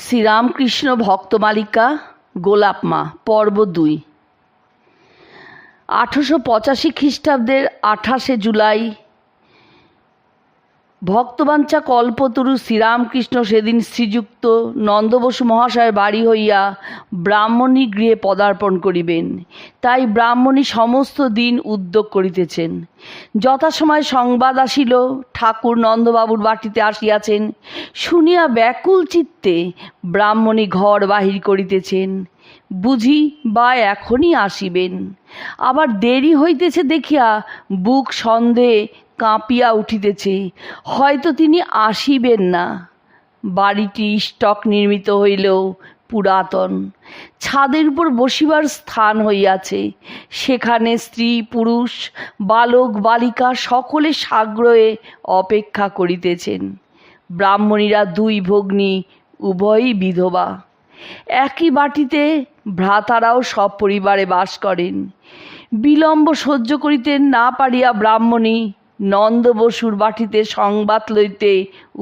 শ্রীরামকৃষ্ণ ভক্তমালিকা গোলাপমা পর্ব দুই। আঠেরোশো পঁচাশি খ্রিস্টাব্দের আঠাশে জুলাই ভক্তবাঞ্ছা কল্পতরু শ্রীরামকৃষ্ণ সেদিন শ্রীযুক্ত নন্দবসু মহাশয়ের বাড়ি হইয়া ব্রাহ্মণী গৃহে পদার্পণ করিবেন। তাই ব্রাহ্মণী সমস্ত দিন উদ্যোগ করিতেছেন। যথাসময় সংবাদ আসিল, ঠাকুর নন্দবাবুর বাটিতে আসিয়াছেন। শুনিয়া ব্যাকুল চিত্তে ব্রাহ্মণী ঘর বাহির করিতেছেন। বুঝি বা এখনই আসিবেন। আবার দেরি হইতেছে দেখিয়া বুক সন্দেহে কাঁপিয়া উঠিতেছে। হয়তো তিনি আসিবেন না। বাড়িটি স্টক নির্মিত হইলেও পুরাতন। ছাদের উপর বসিবার স্থান হইয়াছে। সেখানে স্ত্রী, পুরুষ, বালক, বালিকা সকলে সাগ্রহে অপেক্ষা করিতেছেন। ব্রাহ্মণীরা দুই ভগ্নী, উভয়ই বিধবা। একই বাটিতে ভ্রাতারাও সব পরিবারে বাস করেন। বিলম্ব সহ্য করিতে না পারিয়া ব্রাহ্মণী নন্দ বসুর বাটিতে সংবাদ লইতে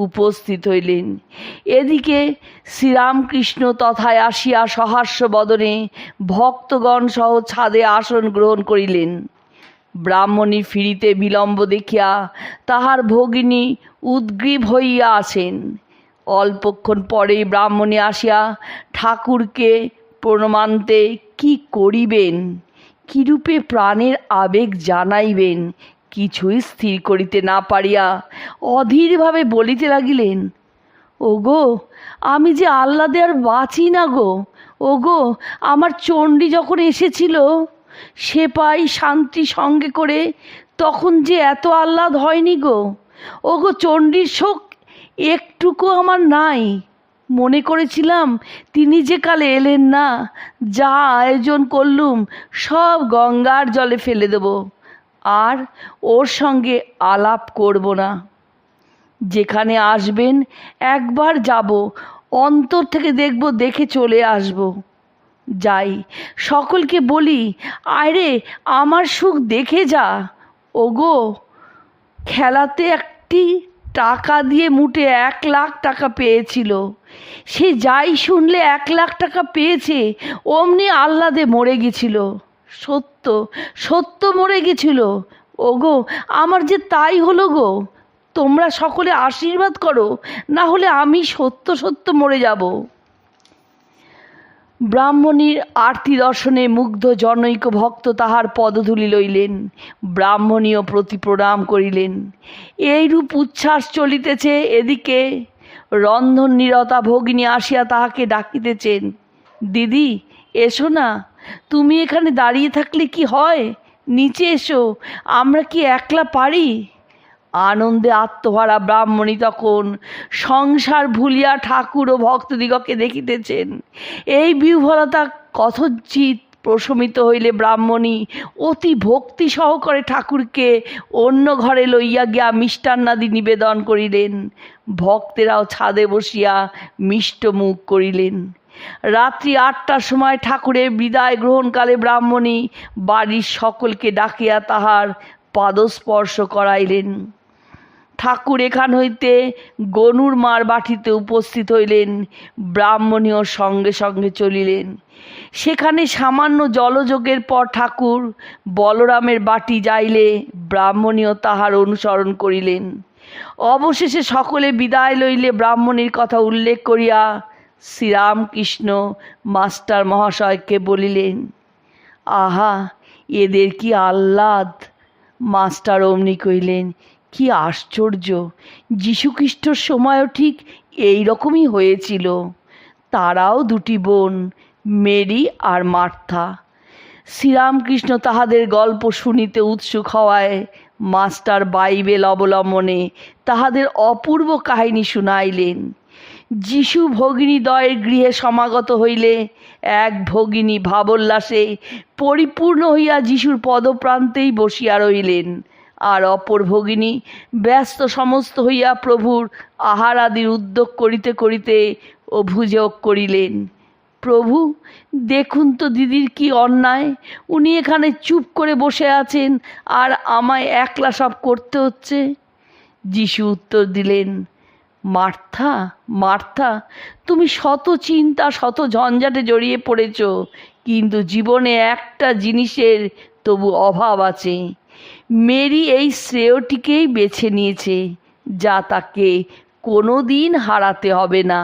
উপস্থিত হইলেন। এদিকে শ্রীরামকৃষ্ণ তথায় আসিয়া সহাস্য বদনে ভক্তগণ সহ ছাদে আসন গ্রহণ করিলেন। ব্রাহ্মণী ফিরিতে বিলম্ব দেখিয়া তাহার ভগিনী উদ্গ্রীব হইয়া আছেন। অল্পক্ষণ পরেই ব্রাহ্মণী আসিয়া ঠাকুরকে প্রণমান্তে, কি করিবেন? কিরূপে প্রাণের আবেগ জানাইবেন? কিছুই স্থির করিতে না পারিয়া অধীরভাবে বলিতে লাগিলেন, ওগো, আমি যে আহ্লাদে আর বাঁচি না গো, ওগো, আমার চণ্ডী যখন এসেছিল, সে পাই শান্তি সঙ্গে করে তখন যে এত আহ্লাদ হয়নি গো, ওগো চণ্ডীর শোক একটুকু আমার নাই। মনে করেছিলাম তিনি যে কালে এলেন না, যা আয়োজন করলুম, সব গঙ্গার জলে ফেলে দেব। আর ওর সঙ্গে আলাপ করব না। যেখানে আসবেন একবার যাব, অন্তর থেকে দেখব, দেখে চলে আসব। যাই, সকলকে বলি আরে আমার সুখ দেখে যা। ওগো, খেলাতে একটি টাকা দিয়ে মুটে এক লাখ টাকা পেয়েছিল। সে যাই শুনলে এক লাখ টাকা পেয়েছে, অমনি আহ্লাদে মরে গেছিল। সত্য সত্য মরে গেছিল। ওগো, আমার যে তাই হলো গো। তোমরা সকলে আশীর্বাদ করো, না হলে আমি সত্য সত্য মরে যাব। ব্রাহ্মণীর আরতি দর্শনে মুগ্ধ জনৈক ভক্ত তাহার পদধূলি লইলেন। ব্রাহ্মণীও প্রতি প্রণাম করিলেন। এইরূপ উচ্ছ্বাস চলিতেছে এদিকে। রন্ধন নিরতা ভগিনী আসিয়া তাহাকে ডাকিতেছেন, দিদি, এসো না। তুমি এখানে দাঁড়িয়ে থাকলে কি হয়? নিচে এসো। আমরা কি একলা পারি? আনন্দে আত্মহারা ব্রাহ্মণী তখন সংসার ভুলিয়া ঠাকুর ও ভক্তদিগকে দেখিতেছেন। এই বিহ্বলতা কথঞ্চিত প্রশমিত হইলে ব্রাহ্মণী অতি ভক্তি সহকারে ঠাকুরকে অন্য ঘরে লইয়া গিয়া মিষ্টান্নাদি নিবেদন করিলেন। ভক্তেরাও ছাদে বসিয়া মিষ্ট মুখ করিলেন। রাত্রি আটটার সময় ঠাকুরের বিদায় গ্রহণকালে ব্রাহ্মণী বাড়ির সকলকে ডাকিয়া তাহার পাদস্পর্শ করাইলেন। ঠাকুর এখান হইতে গনুর মার বাটিতে উপস্থিত হইলেন ব্রাহ্মণীয় সঙ্গে সঙ্গে চলিলেন। সেখানে সামান্য জলযোগের পর ঠাকুর বলরামের বাটি যাইলে ব্রাহ্মণীয় তাহার অনুসরণ করিলেন। অবশেষে সকলে বিদায় লইলে ব্রাহ্মণীর কথা উল্লেখ করিয়া শ্রীরামকৃষ্ণ মাস্টার মহাশয়কে বলিলেন, আহা, এদের কি আহ্লাদ! মাস্টার অমনি কইলেন কি আশ্চর্য! যীশুখ্রিস্টর সময়ও ঠিক এই রকমই হয়েছিল। তারাও দুটি বোন, মেরি আর মার্থা। শ্রীরামকৃষ্ণ তাহাদের গল্প শুনিতে উৎসুক হওয়ায় মাস্টার বাইবেল অবলম্বনে তাহাদের অপূর্ব কাহিনী শুনাইলেন। যিশু ভগিনী দয়ের গৃহে সমাগত হইলে এক ভগিনী ভাবোল্লাসে পরিপূর্ণ হইয়া যিশুর পদপ্রান্তেই বসিয়া রহিলেন। আর অপর ভগিনী ব্যস্ত সমস্ত হইয়া প্রভুর আহার আদির উদ্যোগ করিতে করিতে অভিযোগ করিলেন, প্রভু, দেখুন তো দিদির কি অন্যায়। উনি এখানে চুপ করে বসে আছেন, আর আমায় একলা সব করতে হচ্ছে। যিশু উত্তর দিলেন, মার্থা মার্থা, তুমি শত চিন্তা, শত ঝঞ্ঝাটে জড়িয়ে পড়েছ, কিন্তু জীবনে একটা জিনিসের তবু অভাব আছে। মেরি এই শ্রেয়টিকেই বেছে নিয়েছে যা তাকে কোনো দিন হারাতে হবে না।